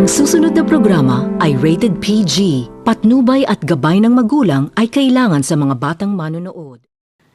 Ang susunod na programa ay rated PG. Patnubay at gabay ng magulang ay kailangan sa mga batang manonood.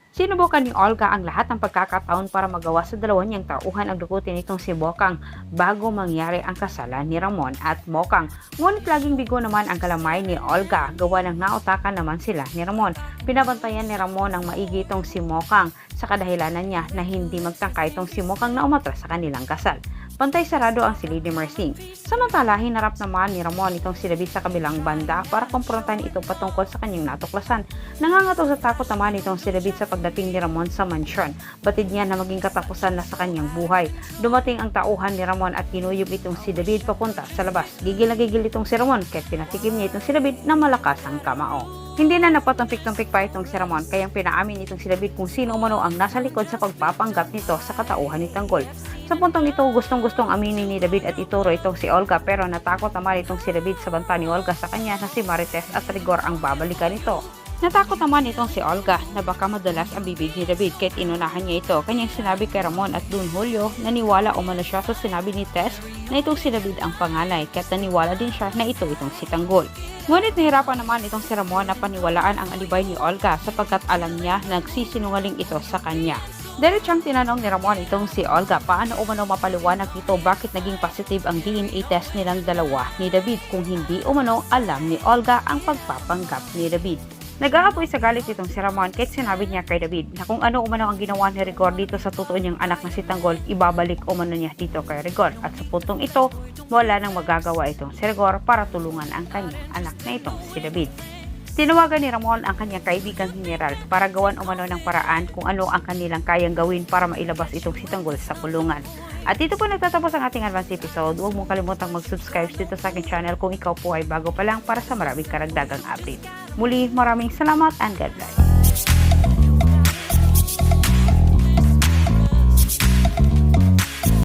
Sinubukan ni Olga ang lahat ng pagkakataon para magawa sa dalawa niyang tauhan ang dugutin nitong si Bokang bago mangyari ang kasalan ni Ramon at Mokang. Ngunit laging bigo naman ang kalamay ni Olga gawa ng nautakan naman sila ni Ramon. Pinabantayan ni Ramon ang maigi itong si Mokang sa kadahilanan niya na hindi magtangka itong si Mokang na umatras sa kanilang kasal. Pantay sarado ang si Lady Mersing. Samantala, hinarap naman ni Ramon itong si David sa kabilang banda para kumprontahin ito patungkol sa kanyang natuklasan. Nangangatog sa takot naman itong si David sa pagdating ni Ramon sa mansyon. Batid niya na maging katapusan na sa kanyang buhay. Dumating ang tauhan ni Ramon at kinuyog itong si David papunta sa labas. Gigil na gigil itong si Ramon kaya pinatikim niya itong si David na malakas ang kamao. Hindi na nagpatumpik-tumpik pa itong si Ramon kayang pinaamin itong si David kung sino umano ang nasa likod sa pagpapanggap nito sa katauhan ni Tanggol. Sa puntong ito, gustong-gustong aminin ni David at ituro itong si Olga pero natakot naman itong si David sa banta ni Olga sa kanya na si Marites at Rigor ang babalikan nito. Natakot naman itong si Olga na baka madalas ang bibig ni David kahit inunahan niya ito. Kanyang sinabi kay Ramon at Dun Julio naniwala umano siya sa sinabi ni Tess na itong si David ang panganay kahit naniwala din siya na ito itong si Tanggol. Ngunit nahirapan naman itong si Ramon na paniwalaan ang alibay ni Olga sapagkat alam niya na nagsisinungaling ito sa kanya. Diretsang tinanong ni Ramon itong si Olga paano umano mapaliwanag nito bakit naging positive ang DNA test nilang dalawa ni David kung hindi umano alam ni Olga ang pagpapanggap ni David. Nag-aapoy sa galit itong si Ramon kahit sinabi niya kay David na kung ano umano ang ginawa ni Rigor dito sa totoo niyang anak na si Tanggol, ibabalik umano niya dito kay Rigor. At sa puntong ito, wala nang magagawa itong si Rigor para tulungan ang kanyang anak na itong si David. Tinawagan ni Ramon ang kanyang kaibigang general para gawan umano ng paraan kung ano ang kanilang kayang gawin para mailabas itong si Tanggol sa kulungan. At dito po nagtatapos ang ating advance episode. Huwag mong kalimutang mag-subscribe dito sa aking channel kung ikaw po ay bago pa lang para sa maraming karagdagang update. Muli, maraming salamat and God bless.